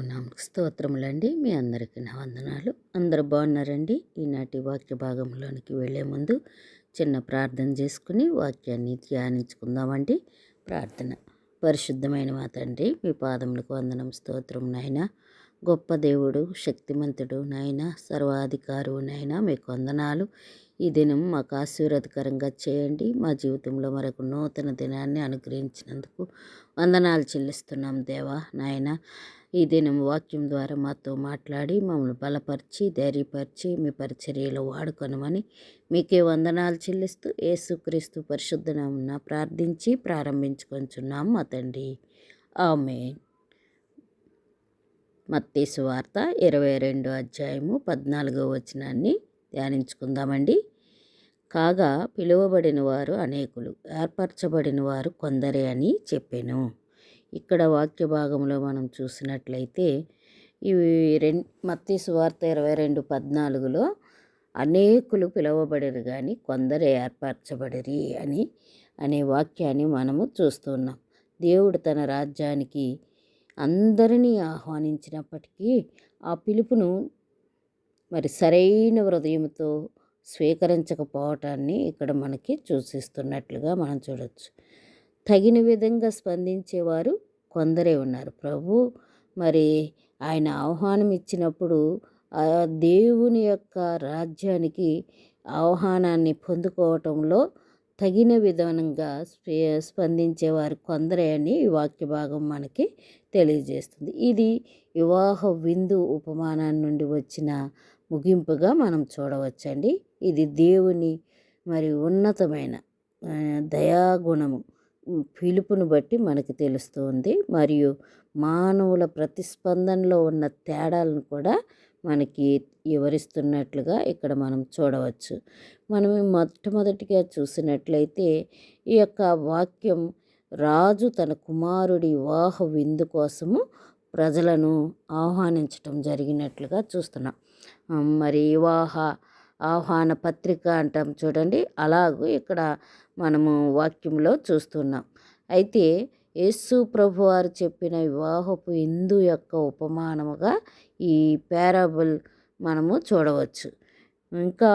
నామ స్తోత్రములండి. మీ అందరికీ నా వందనాలు. అందరు బాగున్నారండి? ఈనాటి వాక్య భాగంలోనికి వెళ్ళే ముందు చిన్న ప్రార్థన చేసుకుని వాక్యాన్ని ధ్యానించుకుందామండి. ప్రార్థన. పరిశుద్ధమైన మా తండ్రి మీ పాదములకు వందనం స్తోత్రం నాయన. గొప్ప దేవుడు శక్తిమంతుడు నాయన. సర్వాధికారు నాయన. మీకు వందనాలు. ఈ దినం మాకు ఆశీర్వాదకరంగా చేయండి. మా జీవితంలో మరొక నూతన దినాన్ని అనుగ్రహించినందుకు వందనాలు చెల్లిస్తున్నాం దేవా నాయన. ఈ దినం వాక్యం ద్వారా మాతో మాట్లాడి మమ్మల్ని బలపరిచి ధైర్యపరిచి మీ పరిచర్యలో వాడుకొనమని మీకే వందనాలు చెల్లిస్తూ యేసుక్రీస్తు పరిశుద్ధనామున ప్రార్థించి ప్రారంభించుకొంచున్నాం మా తండ్రి. ఆమె మత్తేసు వార్త ఇరవై రెండు అధ్యాయము పద్నాలుగో వచనాన్ని ధ్యానించుకుందామండి. కాగా పిలువబడిన వారు అనేకులు ఏర్పరచబడిన వారు కొందరే అని చెప్పాను. ఇక్కడ వాక్య భాగంలో మనం చూసినట్లయితే ఇవి రెండు మత్తి సువార్త ఇరవై రెండు పద్నాలుగులో అనేకులు పిలువబడరు కానీ కొందరు ఏర్పరచబడిరి అని అనే వాక్యాన్ని మనము చూస్తున్నాం. దేవుడు తన రాజ్యానికి అందరినీ ఆహ్వానించినప్పటికీ ఆ పిలుపును మరి సరైన హృదయంతో స్వీకరించకపోవటాన్ని ఇక్కడ మనకి సూచిస్తున్నట్లుగా మనం చూడవచ్చు తగిన విధంగా స్పందించేవారు కొందరే ఉన్నారు. ప్రభు మరి ఆయన ఆహ్వానం ఇచ్చినప్పుడు ఆ దేవుని యొక్క రాజ్యానికి ఆహ్వానాన్ని పొందుకోవటంలో తగిన విధానంగా స్పందించేవారు కొందరే అని ఈ వాక్య భాగం మనకి తెలియజేస్తుంది. ఇది వివాహ విందు ఉపమానాన్ని నుండి వచ్చిన ముగింపుగా మనం చూడవచ్చండి. ఇది దేవుని మరి ఉన్నతమైన దయాగుణము. పిలుపును బట్టి మనకు తెలుస్తుంది. మరియు మానవుల ప్రతిస్పందనలో ఉన్న తేడాలను కూడా మనకి వివరిస్తున్నట్లుగా ఇక్కడ మనం చూడవచ్చు. మనం మొట్టమొదటిగా చూసినట్లయితే ఈ యొక్క వాక్యం రాజు తన కుమారుడి వివాహ విందు కోసము ప్రజలను ఆహ్వానించటం జరిగినట్లుగా చూస్తున్నాం. మరి వివాహ ఆహ్వాన పత్రిక అంటాం చూడండి. అలాగూ ఇక్కడ మనము వాక్యంలో చూస్తున్నాం. అయితే యేసు ప్రభు వారు చెప్పిన వివాహపు హిందు యొక్క ఉపమానముగా ఈ పారాబుల్ మనము చూడవచ్చు. ఇంకా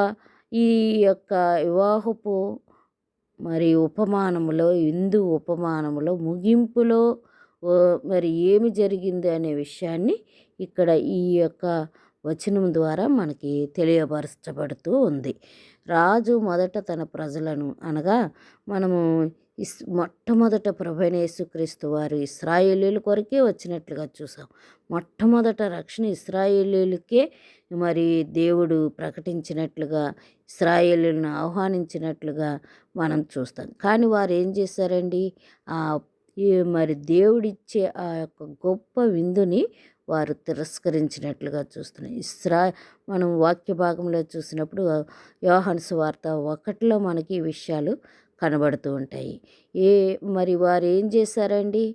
ఈ యొక్క వివాహపు మరి ఉపమానములో హిందూ ఉపమానములో ముగింపులో మరి ఏమి జరిగింది అనే విషయాన్ని ఇక్కడ ఈ యొక్క వచనం ద్వారా మనకి తెలియపరచబడుతూ ఉంది. రాజు మొదట తన ప్రజలను అనగా మనము ఇస్ మొట్టమొదట ప్రభనేసుక్రీస్తు వారు ఇస్రాయేలీల కొరకే వచ్చినట్లుగా చూసాం. మొట్టమొదట రక్షణ ఇస్రాయేలీలకే మరి దేవుడు ప్రకటించినట్లుగా ఇస్రాయేలీలను ఆహ్వానించినట్లుగా మనం చూస్తాం. కానీ వారు ఏం చేశారండి? ఆ మరి దేవుడిచ్చే ఆ యొక్క గొప్ప విందుని వారు తిరస్కరించినట్లుగా చూస్తున్నాం ఇస్రా మనం వాక్య భాగంలో చూసినప్పుడు యోహన్స్ వార్త ఒకటిలో మనకి విషయాలు కనబడుతూ ఉంటాయి. ఏ మరి వారు ఏం చేశారండి?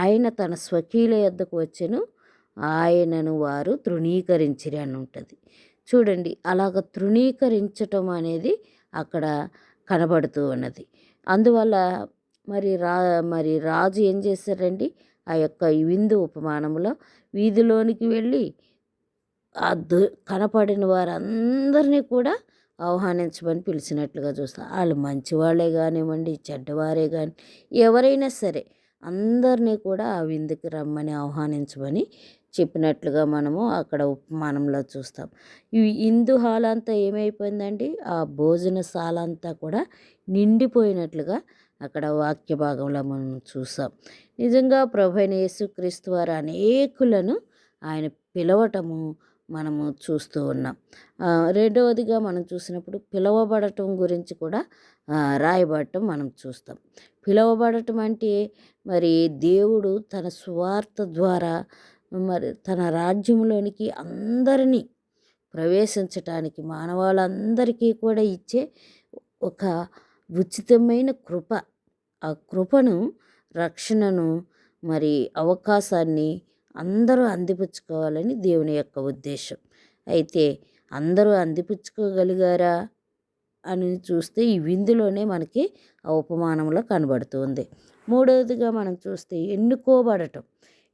ఆయన తన స్వకీల యొద్దకు వచ్చెను ఆయనను వారు తృణీకరించిరి అని ఉంటుంది. చూడండి అలాగ తృణీకరించటం అనేది అక్కడ కనబడుతూ ఉన్నది. అందువల్ల మరి రా మరి రాజు ఏం చేశారండి? ఆ యొక్క విందు ఉపమానంలో వీధిలోనికి వెళ్ళి ఆ దు కనపడిన వారందరినీ కూడా ఆహ్వానించమని పిలిచినట్లుగా చూస్తాం. వాళ్ళు మంచివాళ్ళే కానివ్వండి చెడ్డవారే కానీ ఎవరైనా సరే అందరినీ కూడా ఆ విందుకి రమ్మని ఆహ్వానించమని చెప్పినట్లుగా మనము అక్కడ ఉపమానంలో చూస్తాం. ఈ హిందూ హాల్ అంతా ఏమైపోయిందండి? ఆ భోజనశాల అంతా కూడా నిండిపోయినట్లుగా అక్కడ వాక్య భాగంలో మనం చూసాం. నిజంగా ప్రభైన యేసుక్రీస్తు వారు అనేకులను ఆయన పిలవటము మనము చూస్తూ ఉన్నాం. రెండవదిగా మనం చూసినప్పుడు పిలవబడటం గురించి కూడా రాయబడటం మనం చూస్తాం. పిలవబడటం అంటే మరి దేవుడు తన స్వార్థ ద్వారా మరి తన రాజ్యంలోనికి అందరినీ ప్రవేశించటానికి మానవాళ్ళందరికీ కూడా ఇచ్చే ఒక ఉచితమైన కృప. ఆ కృపను రక్షణను మరి అవకాశాన్ని అందరూ అందిపుచ్చుకోవాలని దేవుని యొక్క ఉద్దేశం. అయితే అందరూ అందిపుచ్చుకోగలిగారా అని చూస్తే ఈ విందులోనే మనకి ఆ ఉపమానంలో కనబడుతుంది. మూడవదిగా మనం చూస్తే ఎన్నుకోబడటం.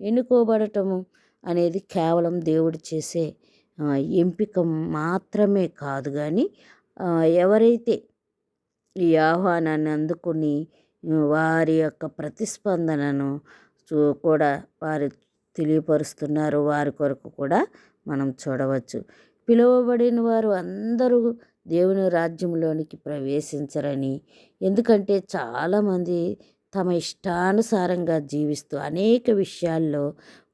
ఎన్నుకోబడటము అనేది కేవలం దేవుడు చేసే ఎంపిక మాత్రమే కాదు కానీ ఎవరైతే ఈ ఆహ్వానాన్ని అందుకుని వారి యొక్క ప్రతిస్పందనను చూ కూడా వారు తెలియపరుస్తున్నారు. వారి కొరకు కూడా మనం చూడవచ్చు. పిలువబడిన వారు అందరూ దేవుని రాజ్యంలోనికి ప్రవేశించరని ఎందుకంటే చాలామంది తమ ఇష్టానుసారంగా జీవిస్తూ అనేక విషయాల్లో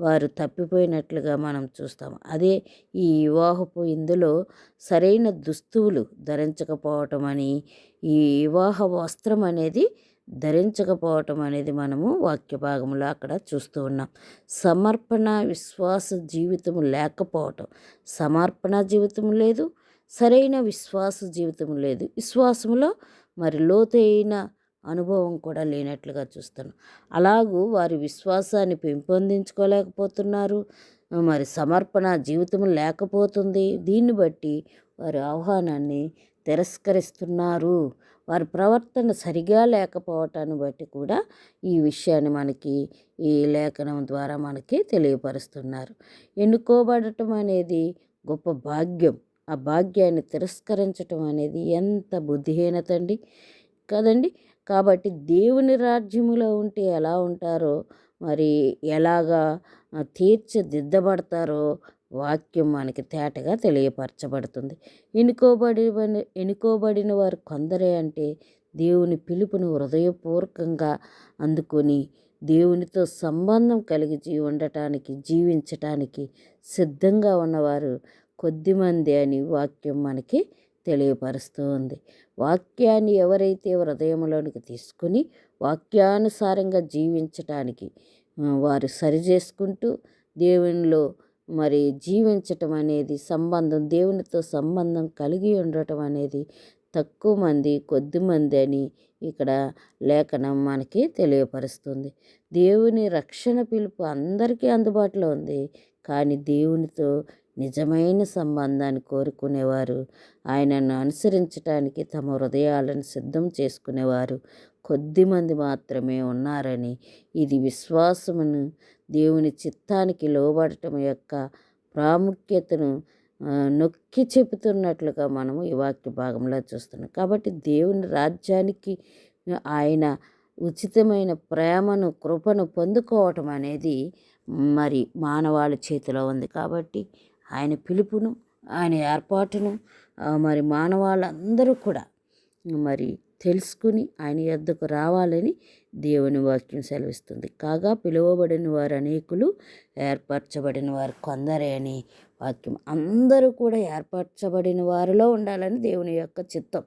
వారు తప్పిపోయినట్లుగా మనం చూస్తాం. అదే ఈ వివాహపు ఇందులో సరైన దుస్తువులు ధరించకపోవటం అని ఈ వివాహ వస్త్రం అనేది ధరించకపోవటం అనేది మనము వాక్య భాగంలో అక్కడ చూస్తూ ఉన్నాం. సమర్పణ విశ్వాస జీవితం లేకపోవటం. సమర్పణ జీవితం లేదు సరైన విశ్వాస జీవితం లేదు. విశ్వాసంలో మరి లోతైన అనుభవం కూడా లేనట్లుగా చూస్తాను అలాగూ వారి విశ్వాసాన్ని పెంపొందించుకోలేకపోతున్నారు. మరి సమర్పణ జీవితం లేకపోతుంది. దీన్ని బట్టి వారి ఆహ్వానాన్ని తిరస్కరిస్తున్నారు. వారి ప్రవర్తన సరిగా లేకపోవటాన్ని బట్టి కూడా ఈ విషయాన్ని మనకి ఈ లేఖనం ద్వారా మనకి తెలియపరుస్తున్నారు. ఎన్నుకోబడటం అనేది గొప్ప భాగ్యం. ఆ భాగ్యాన్ని తిరస్కరించటం అనేది ఎంత బుద్ధిహీనత అండి. కదండి? కాబట్టి దేవుని రాజ్యములో ఉంటే ఎలా ఉంటారో మరి ఎలాగా తీర్చిదిద్దబడతారో వాక్యం మనకి తేటగా తెలియపరచబడుతుంది. ఎన్నుకోబడి ఎన్నుకోబడిన వారు కొందరే అంటే దేవుని పిలుపును హృదయపూర్వకంగా అందుకొని దేవునితో సంబంధం కలిగి ఉండటానికి జీవించటానికి సిద్ధంగా ఉన్నవారు కొద్దిమంది అని వాక్యం మనకి తెలియపరుస్తూ ఉంది వాక్యాన్ని ఎవరైతే హృదయంలోనికి తీసుకుని వాక్యానుసారంగా జీవించటానికి వారు సరిచేసుకుంటూ దేవునిలో మరి జీవించటం అనేది సంబంధం దేవునితో సంబంధం కలిగి ఉండటం అనేది తక్కువ మంది కొద్ది మంది అని ఇక్కడ లేఖనం మనకి తెలియపరుస్తుంది. దేవుని రక్షణ పిలుపు అందరికీ అందుబాటులో ఉంది. కానీ దేవునితో నిజమైన సంబంధాన్ని కోరుకునేవారు ఆయనను అనుసరించటానికి తమ హృదయాలను సిద్ధం చేసుకునేవారు కొద్దిమంది మాత్రమే ఉన్నారని ఇది విశ్వాసమును దేవుని చిత్తానికి లోబడటం యొక్క ప్రాముఖ్యతను నొక్కి చెబుతున్నట్లుగా మనము ఈ వాక్య భాగంలో చూస్తున్నాం. కాబట్టి దేవుని రాజ్యానికి ఆయన ఉచితమైన ప్రేమను కృపను పొందుకోవటం అనేది మరి మానవాళి చేతిలో ఉంది. కాబట్టి ఆయన పిలుపును ఆయన ఏర్పాటును మరి మానవాళ్ళందరూ కూడా మరి తెలుసుకుని ఆయన యొద్దకు రావాలని దేవుని వాక్యం సెలవిస్తుంది. కాగా పిలువబడిన వారు అనేకులు ఏర్పరచబడిన వారు కొందరే అని వాక్యం. అందరూ కూడా ఏర్పరచబడిన వారిలో ఉండాలని దేవుని యొక్క చిత్తం.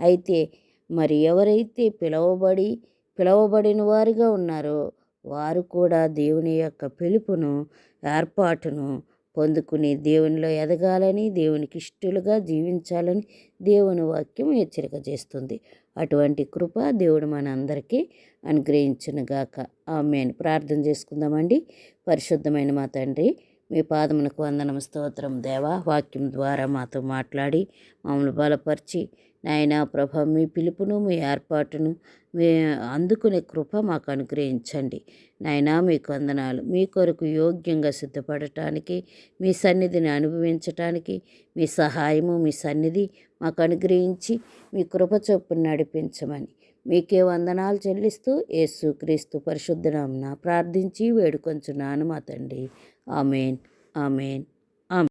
అయితే మరి ఎవరైతే పిలువబడి పిలువబడిన వారిగా ఉన్నారో వారు కూడా దేవుని యొక్క పిలుపును ఏర్పాటును పొందుకుని దేవునిలో ఎదగాలని దేవునికి ఇష్టలుగా జీవించాలని దేవుని వాక్యం హెచ్చరిక చేస్తుంది. అటువంటి కృప దేవుడు మన అందరికీ అనుగ్రహించునుగాక. ఆమెను. ప్రార్థన చేసుకుందామండి. పరిశుద్ధమైన మా తండ్రి మీ పాదమునకు వందనం స్తోత్రం దేవా. వాక్యం ద్వారా మాతో మాట్లాడి మమ్మల్ని బలపరిచి నాయన ప్రభ మీ పిలుపును మీ ఏర్పాటును మీ అందుకునే కృప మాకు అనుగ్రహించండి. నాయన మీకు వందనాలు. మీ కొరకు యోగ్యంగా సిద్ధపడటానికి మీ సన్నిధిని అనుభవించటానికి మీ సహాయము మీ సన్నిధి మాకు అనుగ్రహించి మీ కృప చొప్పును నడిపించమని మీకే వందనాలు చెల్లిస్తూ యేసు క్రీస్తు పరిశుద్ధనామన ప్రార్థించి వేడుకొంచున్నాను మా తండ్రి. ఆమెన్. ఆమెన్.